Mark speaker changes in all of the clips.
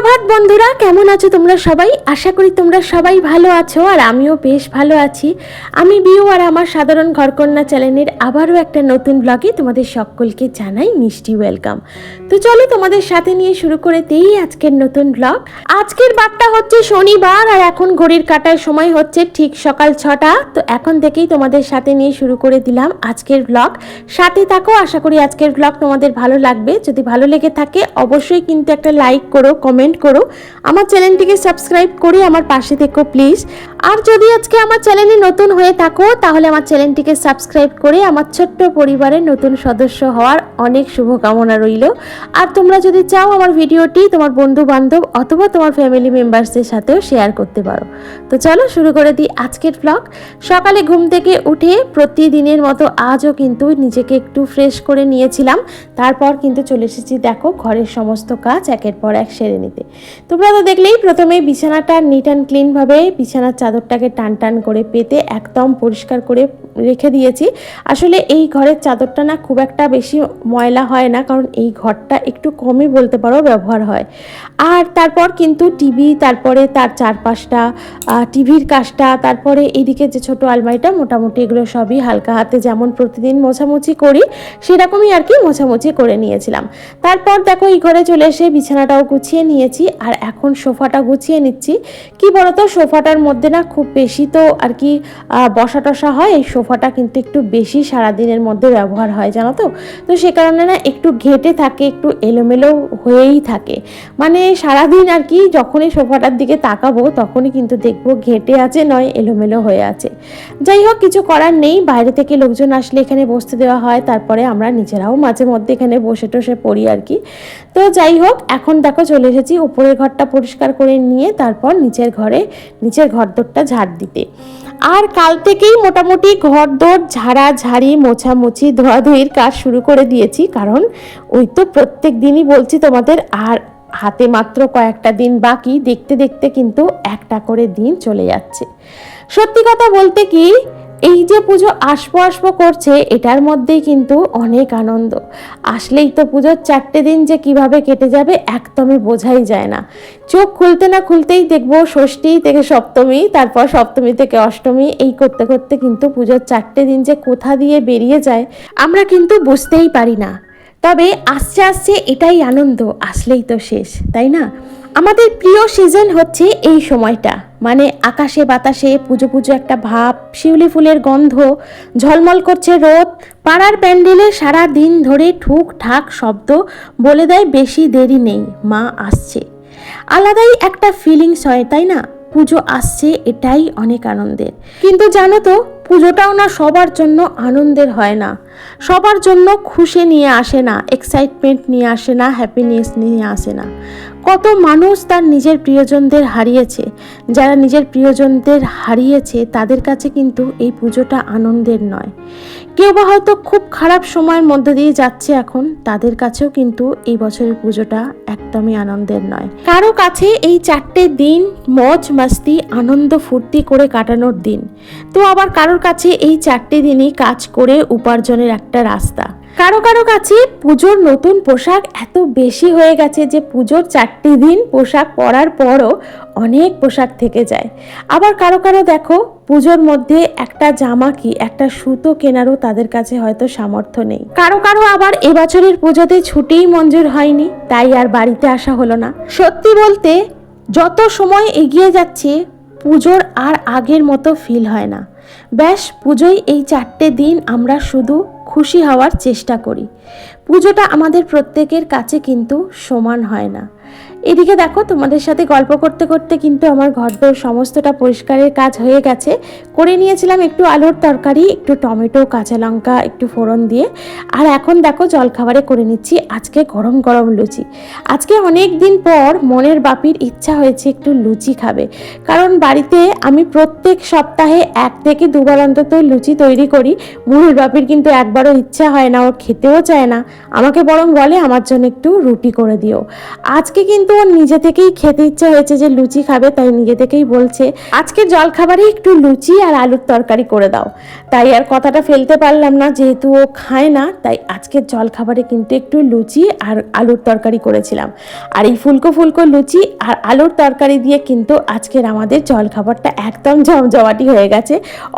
Speaker 1: সুপ্রভাত বন্ধুরা, কেমন আছো তোমরা সবাই? আশা করি তোমরা সবাই ভালো আছো আর আমিও বেশ ভালো আছি। আমি বিউ আর আমার সাধারণ ঘরকন্যা চ্যানেলের আবারও একটা নতুন ব্লগে তোমাদের সকলকে জানাই মিষ্টি ওয়েলকাম তো চলো তোমাদের সাথে নিয়ে শুরু করে দেই আজকের নতুন ব্লগ আজকের বারটা হচ্ছে শনিবার আর এখন ঘড়ির কাটার সময় হচ্ছে ঠিক সকাল ছটা। তো এখন থেকেই তোমাদের সাথে নিয়ে শুরু করে দিলাম আজকের ব্লগ সাথে থাকো, আশা করি আজকের ব্লগ তোমাদের ভালো লাগবে। যদি ভালো লেগে থাকে, অবশ্যই কিন্তু একটা লাইক করো কমেন্ট করো। আমার চ্যানেলটিকে সাবস্ক্রাইব করে আমার পাশে থেকো, প্লিজ। আর যদি আজকে আমার চ্যানেলে নতুন হয়ে থাকো, তাহলে আমার চ্যানেলটিকে সাবস্ক্রাইব করে আমার ছোট্ট পরিবারের নতুন সদস্য হওয়ার অনেক শুভকামনা রইল। আর তোমরা যদি চাও আমার ভিডিওটি তোমার বন্ধু বান্ধব অথবা তোমার ফ্যামিলি মেম্বার্সদের সাথেও শেয়ার করতে পারো। তো চলো শুরু করে দিই আজকের ব্লগ সকালে ঘুম থেকে উঠে প্রতিদিনের মতো আজও কিন্তু নিজেকে একটু ফ্রেশ করে নিয়েছিলাম। তারপর কিন্তু চলে এসেছি, দেখো, ঘরের সমস্ত কাজ একের পর এক সেরে নিতে। তোমরা তো দেখলেই প্রথমে বিছানাটা নিট অ্যান্ড ক্লিনভাবে বিছানার চাদরটাকে টান টান করে পেতে একদম পরিষ্কার করে রেখে দিয়েছি। আসলে এই ঘরের চাদরটা না খুব একটা বেশি ময়লা হয় না, কারণ এই ঘরটা একটু কমই বলতে পারো ব্যবহার হয়। আর তারপর কিন্তু টিভি তারপরে তার চারপাশটা টিভির কাজটা, তারপরে এইদিকে যে ছোট আলমারিটা, মোটামুটি এগুলো সবই হালকা হাতে যেমন প্রতিদিন মোছামুছি করি, সেরকমই আর কি মোছামুছি করে নিয়েছিলাম। তারপর দেখো এই ঘরে চলে এসে বিছানাটাও গুছিয়ে নিয়েছি, আর এখন সোফাটা গুছিয়ে নিচ্ছি। কি বলতো, সোফাটার মধ্যে না খুব বেশি তো আর কি বসা টসা হয়, এই সোফাটা কিন্তু একটু বেশি সারাদিনের মধ্যে ব্যবহার হয়, জানো তো? তো সে কারণে না একটু ঘেটে থাকে, একটু এলোমেলো হয়েই থাকে। মানে সারাদিন আর কি যখনই সোফাটার দিকে তাকাবো তখনই কিন্তু দেখব ঘেটে আছে নয়, এলোমেলো হয়ে আছে। যাই হোক, কিছু করার নেই, বাইরে থেকে লোকজন আসলে এখানে বসতে দেওয়া হয়, তারপরে আমরা নিজেরাও মাঝে মধ্যে এখানে বসে টসে পড়ি আর কি। তো যাই হোক, এখন দেখো চলে এসেছি উপরের ঘরটা পরিষ্কার করে নিয়ে, তারপর নিচের ঘরে, নিচের ঘরদোরটা ঝাড় দিতে। আর কাল থেকেই মোটামুটি ঘর ঝাড়া ঝাড়ি মোছামুছি, ধোয়াধুয়ির কাজ শুরু করে দিয়েছি। কারণ ওই তো প্রত্যেক দিনই বলছি তোমাদের, আর হাতে মাত্র কয়েকটা দিন বাকি। দেখতে দেখতে কিন্তু একটা করে দিন চলে যাচ্ছে। সত্যি কথা বলতে কি এই যে পুজো আসব আসব করছে, এটার মধ্যেই কিন্তু অনেক আনন্দ। আসলেই তো পুজোর চারটে দিন যে কীভাবে কেটে যাবে একদমই বোঝাই যায় না। চোখ খুলতে না খুলতেই দেখব ষষ্ঠী থেকে সপ্তমী, তারপর সপ্তমী থেকে অষ্টমী, এই করতে করতে কিন্তু পুজোর চারটে দিন যে কোথা দিয়ে বেরিয়ে যায়, আমরা কিন্তু বুঝতেই পারি না। তবে আসছে আসছে এটাই আনন্দ, আসলেই তো শেষ, তাই না? আমাদের প্রিয় সিজন হচ্ছে এই সময়টা। মানে আকাশে বাতাসে পুজো পুজো একটা ভাব, শিউলি ফুলের গন্ধ, ঝলমল করছে রোদ, পাড়ার প্যান্ডেলে সারা দিন ধরে ঠুক ঠাক শব্দ, বলে দেয় বেশি দেরি নেই, মা আসছে। আলাদাই একটা ফিলিংস হয়, তাই না? পুজো আসছে, এটাই অনেক আনন্দের। কিন্তু জানো তো পুজোটাও না সবার জন্য আনন্দের হয় না। সবার জন্য খুশি নিয়ে আসে না এক্সাইটমেন্ট নিয়ে আসে না হ্যাপিনেস নিয়ে আসে না। কত মানুষ তার নিজের প্রিয়জনদের হারিয়েছে। যারা নিজের প্রিয়জনদের হারিয়েছে, তাদের কাছে কিন্তু এই পুজোটা আনন্দের নয়। কেউ বা হয়তো খুব খারাপ সময়ের মধ্যে দিয়ে যাচ্ছে এখন, তাদের কাছেও কিন্তু এই বছরের পুজোটা একদমই আনন্দের নয়। কারও কাছে এই চারটে দিন মজ মাস্তি, আনন্দ ফুর্তি করে কাটানোর দিন। তো আবার কারোর কাছে এই চারটে দিনই কাজ করে উপার্জনের একটা রাস্তা। কারও কারও কাছে পুজোর নতুন পোশাক এত বেশি হয়ে গেছে যে পুজোর চারটি দিন পোশাক পরার পরও অনেক পোশাক থেকে যায়। আবার কারও কারও দেখো, পুজোর মধ্যে একটা জামা কি, একটা সুতো কেনারও তাদের কাছে হয়তো সামর্থ্য নেই। কারও কারও আবার এবছরের পুজোতে ছুটিই মঞ্জুর হয়নি, তাই আর বাড়িতে আসা হলো না। সত্যি বলতে, যত সময় এগিয়ে যাচ্ছে, পুজোর আর আগের মতো ফিল হয় না। ব্যাস, পুজোয় এই চারটে দিন আমরা শুধু খুশি হওয়ার চেষ্টা করি। পুজোটা আমাদের প্রত্যেকের কাছে কিন্তু সমান হয় না। এদিকে দেখো, তোমাদের সাথে গল্প করতে করতে কিন্তু আমার ঘরদোর সমস্তটা পরিষ্কারের কাজ হয়ে গেছে। করে নিয়েছিলাম একটু আলুর তরকারি, একটু টমেটো, কাঁচা লঙ্কা, একটু ফোড়ন দিয়ে। আর এখন দেখো, জলখাবারে করে নিচ্ছি আজকে গরম গরম লুচি। আজকে অনেক দিন পর মনের বাপির ইচ্ছা হয়েছে একটু লুচি খাবে। কারণ বাড়িতে আমি প্রত্যেক সপ্তাহে এক থেকে দুবার অন্তত লুচি তৈরি করি। মনের বাপির কিন্তু একবারও ইচ্ছা হয় না, ও খেতেও চায় না। আমাকে বরং বলে, আমার জন্য একটু রুটি করে দিও। আজকে কিন্তু কিন্তু ওর নিজে থেকেই খেতে ইচ্ছে হয়েছে যে লুচি খাবে, তাই নিজে থেকেই বলছে আজকে জলখাবারে একটু লুচি আর আলুর তরকারি করে দাও। তাই আর কথাটা ফেলতে পারলাম না, যেহেতু ও খায় না, তাই আজকের জলখাবারে কিন্তু একটু লুচি আর আলুর তরকারি করেছিলাম। আর এই ফুলকো ফুলকো লুচি আর আলুর তরকারি দিয়ে কিন্তু আজকের আমাদের জলখাবারটা একদম জমজমাটি হয়ে গেছে।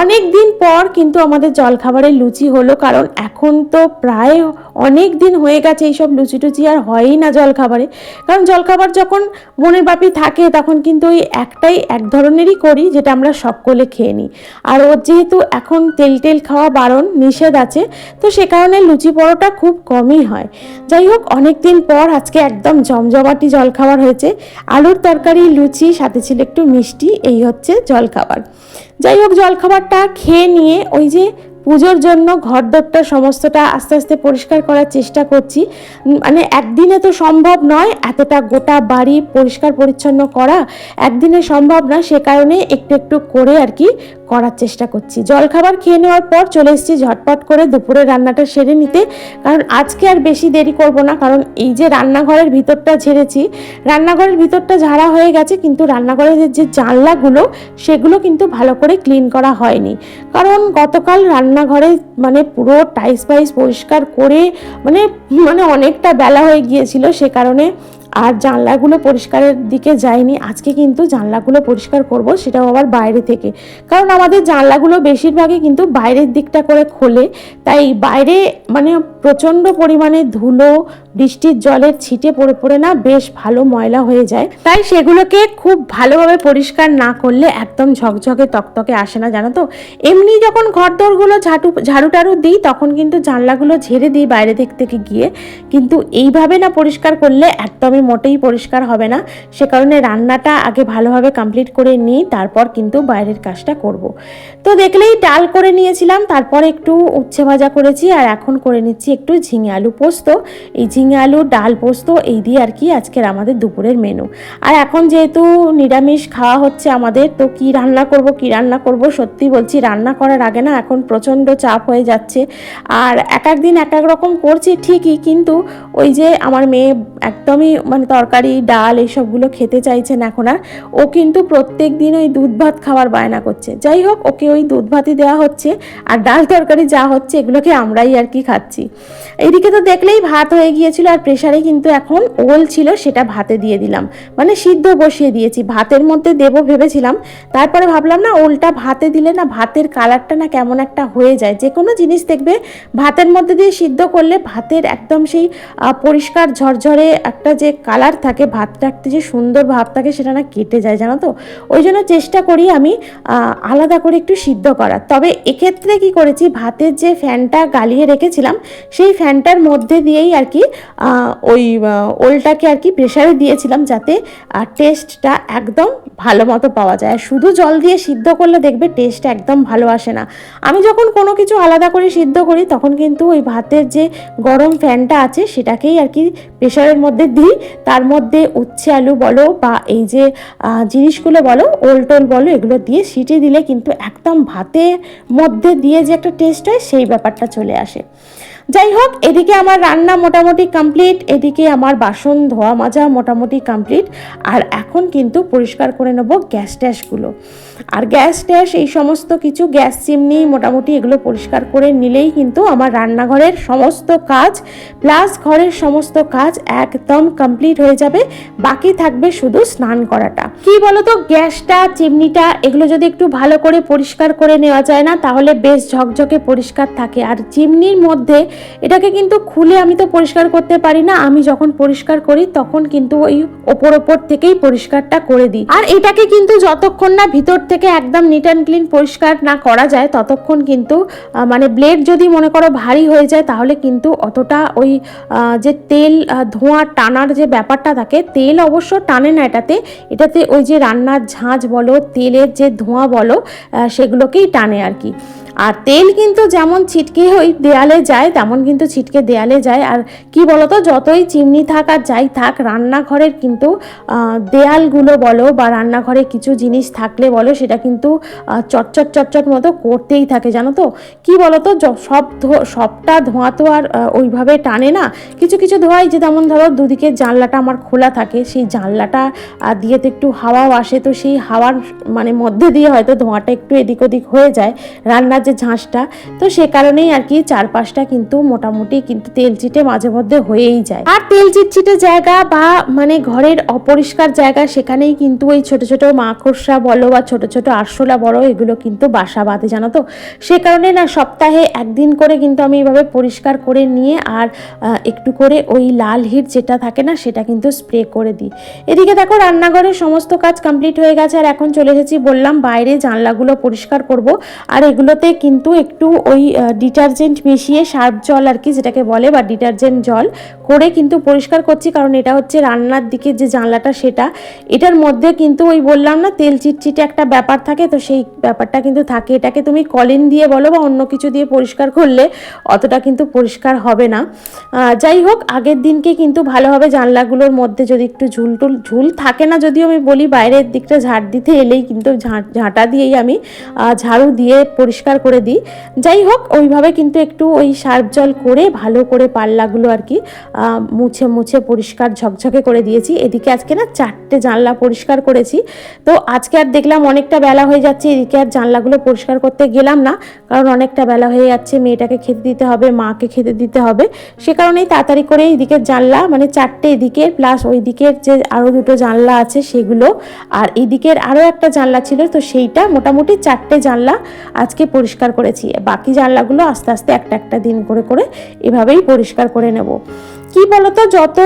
Speaker 1: অনেক দিন পর কিন্তু আমাদের জলখাবারে লুচি হলো, কারণ এখন তো প্রায় অনেক দিন হয়ে গেছে এইসব লুচি টুচি আর হয়ই না জলখাবারে। কারণ জলখাবার যখন মনের বাপি থাকে, তখন কিন্তু ওই একটাই এক ধরনেরই করি, যেটা আমরা সকলে খেয়ে নিই। আর ওর যেহেতু এখন তেল টেল খাওয়া বারণ, নিষেধ আছে, তো সে কারণে লুচি পরোটা খুব কমই হয়। যাই হোক অনেক দিন পর আজকে একদম জমজমাটি জলখাবার হয়েছে। আলুর তরকারি, লুচি, সাথে ছিল একটু মিষ্টি, এই হচ্ছে জলখাবার। যাই হোক, জলখাবারটা খেয়ে নিয়ে ওই যে পুজোর জন্য ঘর দরটা সমস্তটা আস্তে আস্তে পরিষ্কার করার চেষ্টা করছি। মানে একদিনে তো সম্ভব নয় এতটা গোটা বাড়ি পরিষ্কার পরিচ্ছন্ন করা। একদিনে সম্ভব না সে কারণে একটু একটু করে আর কি করার চেষ্টা করছি। জলখাবার খেয়ে নেওয়ার পর চলে এসেছি ঝটপট করে দুপুরে রান্নাটা সেরে নিতে। কারণ আজকে আর বেশি দেরি করব না, কারণ এই যে রান্নাঘরের ভিতরটা ঝেড়েছি, রান্নাঘরের ভিতরটা ঝাড়া হয়ে গেছে, কিন্তু রান্নাঘরের যে জানলাগুলো, সেগুলো কিন্তু ভালো করে ক্লিন করা হয়নি। কারণ গতকাল রান্নাঘরে মানে পুরো টাইস ফাইস পরিষ্কার করে মানে মানে অনেকটা বেলা হয়ে গিয়েছিল, সে কারণে আর জানলাগুলো পরিষ্কারের দিকে যায়নি। আজকে কিন্তু জানলাগুলো পরিষ্কার করব, সেটাও আবার বাইরে থেকে। কারণ আমাদের জানলাগুলো বেশিরভাগই কিন্তু বাইরের দিকটা করে খোলে। তাই বাইরে মানে প্রচণ্ড পরিমাণে ধুলো, বৃষ্টির জলের ছিটে পড়ে পড়ে না বেশ ভালো ময়লা হয়ে যায়। তাই সেগুলোকে খুব ভালোভাবে পরিষ্কার না করলে একদম ঝকঝকে তকতকে আসে না, জানো তো? এমনি যখন ঘর দরগুলো ঝাড়ু ঝাড়ু টাড়ু দিই, তখন কিন্তু জানলাগুলো ঝেড়ে দিই বাইরে দিক থেকে গিয়ে। কিন্তু এইভাবে না পরিষ্কার করলে একদমই মোটেই পরিষ্কার হবে না। সে কারণে রান্নাটা আগে ভালোভাবে কমপ্লিট করে নিই, তারপর কিন্তু বাইরের কাজটা করব। তো দেখলেই ডাল করে নিয়েছিলাম, তারপর একটু উচ্ছে ভাজা করেছি আর এখন করে নিচ্ছি একটু ঝিঙে আলু পোস্ত, এই ঝিঙে আলু, ডাল পোস্ত, এই দিয়ে আর কি আজকের আমাদের দুপুরের মেনু আর এখন যেহেতু নিরামিষ খাওয়া হচ্ছে আমাদের, তো কি রান্না করব, কি রান্না করব? সত্যি বলছি, রান্না করার আগে না এখন প্রচণ্ড চাপ হয়ে যাচ্ছে। আর এক এক দিন এক এক রকম করছি ঠিকই, কিন্তু ওই যে আমার মেয়ে একদমই মানে তরকারি, ডাল এইসবগুলো খেতে চাইছেন এখন আর। ও কিন্তু প্রত্যেক দিন ওই দুধ ভাত খাওয়ার বায়না করছে। যাই হোক, ওকে ওই দুধ ভাতই দেওয়া হচ্ছে, আর ডাল তরকারি যা হচ্ছে এগুলোকে আমরাই আর কি খাচ্ছি। এইদিকে তো দেখলেই ভাত হয়ে গিয়েছিল আর প্রেশারে কিন্তু এখন ওল ছিল, সেটা ভাতে দিয়ে দিলাম। মানে সিদ্ধ বসিয়ে দিয়েছি, ভাতের মধ্যে দেবো ভেবেছিলাম। তারপরে ভাবলাম, না, ওলটা ভাতে দিলে না ভাতের কালারটা না কেমন একটা হয়ে যায়। যে কোনো জিনিস দেখবে, ভাতের মধ্যে দিয়ে সিদ্ধ করলে ভাতের একদম সেই পরিষ্কার ঝরঝরে একটা যে কালার থাকে, ভাতটা একটা যে সুন্দর ভাব থাকে, সেটা না কেটে যায়, জানো তো? ওই জন্য চেষ্টা করি আমি আলাদা করে একটু সিদ্ধ করার। তবে এক্ষেত্রে কি করেছি, ভাতের যে ফ্যানটা গালিয়ে রেখেছিলাম সেই ফ্যানটার মধ্যে দিয়েই আর কি ওই ওলটাকে আর কি প্রেশারে দিয়েছিলাম যাতে টেস্টটা একদম ভালো মতো পাওয়া যায়। শুধু জল দিয়ে সিদ্ধ করলে দেখবে টেস্ট একদম ভালো আসে না। আমি যখন কোনো কিছু আলাদা করে সিদ্ধ করি, তখন কিন্তু ওই ভাতের যে গরম ফ্যানটা আছে, সেটাকেই আর কি প্রেশারের মধ্যে দিই। তার মধ্যে উচ্ছে আলু বলো বা এই যে জিনিসগুলো বলো ওল টোল বলো, এগুলো দিয়ে সিটি দিলে কিন্তু একদম ভাতের মধ্যে দিয়ে যে একটা টেস্ট হয়, সেই ব্যাপারটা চলে আসে। যাই হোক এদিকে আমার রান্না মোটামুটি কমপ্লিট এদিকে আমার বাসন ধোয়া মাজা মোটামুটি কমপ্লিট আর এখন কিন্তু পরিষ্কার করে নেব গ্যাস ট্যাসগুলো। আর গ্যাস ট্যাস, এই সমস্ত কিছু, গ্যাস, চিমনি মোটামুটি এগুলো পরিষ্কার করে নিলেই কিন্তু আমার রান্নাঘরের সমস্ত কাজ, প্লাস ঘরের সমস্ত কাজ একদম কমপ্লিট হয়ে যাবে। বাকি থাকবে শুধু স্নান করাটা। কি বলতো, গ্যাসটা, চিমনিটা, এগুলো যদি একটু ভালো করে পরিষ্কার করে নেওয়া যায় না, তাহলে বেশ ঝকঝকে পরিষ্কার থাকে। আর চিমনির মধ্যে এটাকে কিন্তু খুলে আমি তো পরিষ্কার করতে পারি না। আমি যখন পরিষ্কার করি, তখন কিন্তু ওই ওপর ওপর থেকেই পরিষ্কারটা করে দিই। আর এটাকে কিন্তু যতক্ষণ না ভিতর থেকে একদম নিট অ্যান্ড ক্লিন পরিষ্কার না করা যায়, ততক্ষণ কিন্তু মানে ব্লেড যদি মনে করো ভারী হয়ে যায়, তাহলে কিন্তু অতটা ওই যে তেল ধোঁয়া টানার যে ব্যাপারটা থাকে, তেল অবশ্য টানে না এটাতে। এটাতে ওই যে রান্নার ঝাঁঝ বলো, তেলের যে ধোঁয়া বলো সেগুলোকেই টানে আর কি। আর তেল কিন্তু যেমন ছিটকে ওই দেয়ালে যায়, তেমন কিন্তু ছিটকে দেয়ালে যায়। আর কি বলতো, যতই চিমনি থাক আর যাই থাক, রান্নাঘরের কিন্তু দেয়ালগুলো বলো বা রান্নাঘরে কিছু জিনিস থাকলে বলো, সেটা কিন্তু চটচট চটচট মতো করতেই থাকে, জানো তো? কি বলতো সব সবটা ধোঁয়া তো আর ওইভাবে টানে না। কিছু কিছু ধোঁয়াই যে যেমন ধরো দুদিকে জানলাটা আমার খোলা থাকে, সেই জানলাটা দিয়ে তো একটু হাওয়াও আসে, তো সেই হাওয়ার মানে মধ্যে দিয়ে হয়তো ধোঁয়াটা একটু এদিক ওদিক হয়ে যায়। রান্নার যে ঝাঁসটা, তো সে কারণেই আর কি চারপাশটা কিন্তু মোটামুটি কিন্তু তেল চিটে মাঝে মধ্যে হয়েই যায়। আর তেল চিটচিটে জায়গা বা মানে ঘরের অপরিষ্কার জায়গা সেখানেই কিন্তু ওই ছোট ছোট মাকড়সা বলো বা ছোট ছোট আরশোলা বড় এগুলো কিন্তু বাসা বাঁধে, জানো তো? সে কারণে না সপ্তাহে একদিন করে কিন্তু আমি এইভাবে পরিষ্কার করে নিয়ে আর একটু করে ওই লাল হিট যেটা থাকে না সেটা কিন্তু স্প্রে করে দিই। এদিকে দেখো রান্নাঘরের সমস্ত কাজ কমপ্লিট হয়ে গেছে, আর এখন চলে এসেছি বললাম বাইরে জানলাগুলো পরিষ্কার করব, আর এগুলোতে কিন্তু একটু ওই ডিটারজেন্ট মিশিয়ে সার্ফ জল আর কি যেটাকে বলে বা ডিটারজেন্ট জল করে কিন্তু পরিষ্কার করছি। কারণ এটা হচ্ছে রান্নার দিকে যে জানলাটা সেটা, এটার মধ্যে কিন্তু ওই বললাম না তেল চিটচিটে একটা ব্যাপার থাকে, তো সেই ব্যাপারটা কিন্তু থাকে। এটাকে তুমি কলিন দিয়ে বলো বা অন্য কিছু দিয়ে পরিষ্কার করলে অতটা কিন্তু পরিষ্কার হবে না। যাই হোক, আগের দিনকে কিন্তু ভালোভাবে জানলাগুলোর মধ্যে যদি একটু ঝুল টুল, ঝুল থাকে না যদিও আমি বলি, বাইরের দিকটা ঝাড় দিতে এলেই কিন্তু ঝাঁটা দিয়েই আমি ঝাড়ু দিয়ে পরিষ্কার করে দিই। যাই হোক, ওইভাবে কিন্তু একটু ওই সার্ফ জল করে ভালো করে পাল্লাগুলো আর কি মুছে মুছে পরিষ্কার ঝকঝকে করে দিয়েছি। এদিকে আজকে না চারটে জানলা পরিষ্কার করেছি। তো আজকে আর দেখলাম অনেকটা বেলা হয়ে যাচ্ছে, এদিকে আর জানলাগুলো পরিষ্কার করতে গেলাম না। কারণ অনেকটা বেলা হয়ে যাচ্ছে, মেয়েটাকে খেতে দিতে হবে, মাকে খেতে দিতে হবে। সে কারণেই তাড়াতাড়ি করে এদিকের জানলা মানে চারটে এদিকের প্লাস ওই দিকের যে আরও দুটো জানলা আছে সেগুলো। আর এদিকের আরও একটা জানলা ছিল, তো সেইটা মোটামুটি চারটে জানলা আজকে পরিষ্কার করেছি। বাকি জানলাগুলো আস্তে আস্তে একটা একটা দিন করে করে এভাবেই পরিষ্কার করে নেব। কি বলতো, যত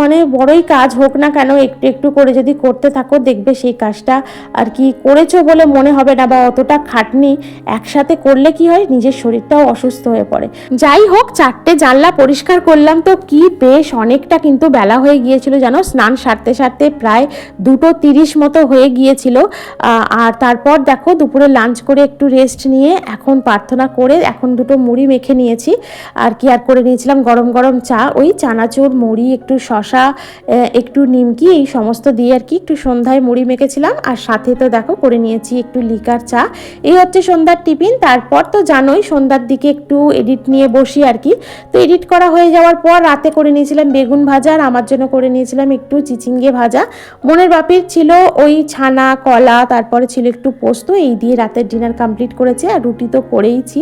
Speaker 1: মানে বড়ই কাজ হোক না কেন, একটু একটু করে যদি করতে থাকো, দেখবে সেই কাজটা আর কি করেছ বলে মনে হবে না বা অতটা খাটনি একসাথে করলে কি হয়, নিজের শরীরটাও অসুস্থ হয়ে পড়ে। যাই হোক, চারটে জানলা পরিষ্কার করলাম তো কি বেশ, অনেকটা কিন্তু বেলা হয়ে গিয়েছিল, জানো? স্নান সারতে সারতে প্রায় দুটো তিরিশ মতো হয়ে গিয়েছিল। আর তারপর দেখো, দুপুরে লাঞ্চ করে একটু রেস্ট নিয়ে এখন প্রার্থনা করে এখন দুটো মুড়ি মেখে নিয়েছি। আর কি আর করে নিয়েছিলাম, গরম গরম চা, ওই চানাচুর, মুড়ি, একটু শশা একটু নিমকি, এই সমস্ত দিয়ে আর কি একটু সন্ধ্যায় মুড়ি মেখেছিলাম। আর সাথে তো দেখো করে নিয়েছি একটু লিকার চা। এই হচ্ছে সন্ধ্যার টিফিন। তারপর তো জানোই সন্ধ্যার দিকে একটু এডিট নিয়ে বসি আর কি। তো এডিট করা হয়ে যাওয়ার পর রাতে করে নিয়েছিলাম বেগুন ভাজা আর আমার জন্য করে নিয়েছিলাম একটু চিচিঙ্গে ভাজা। মনের বাপির ছিল ওই ছানা, কলা, তারপরে ছিল একটু পোস্ত, এই দিয়ে রাতের ডিনার কমপ্লিট করেছে আর রুটি তো করেইছি।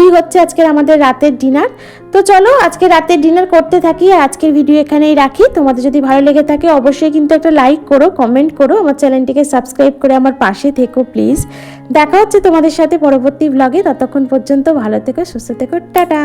Speaker 1: এই হচ্ছে আজকের আমাদের রাতের ডিনার। তো চলো আজকে রাতের ডিনার করতে থাকি আজকের ভিডিও এখানেই রাখি। তোমাদের যদি ভালো লেগে থাকে, অবশ্যই কিন্তু একটা লাইক করো কমেন্ট করো, আমার চ্যানেলটিকে সাবস্ক্রাইব করে আমার পাশে থেকো প্লিজ দেখা হচ্ছে তোমাদের সাথে পরবর্তী ব্লগে ততক্ষণ পর্যন্ত ভালো থেকো, সুস্থ থেকো, টাটা!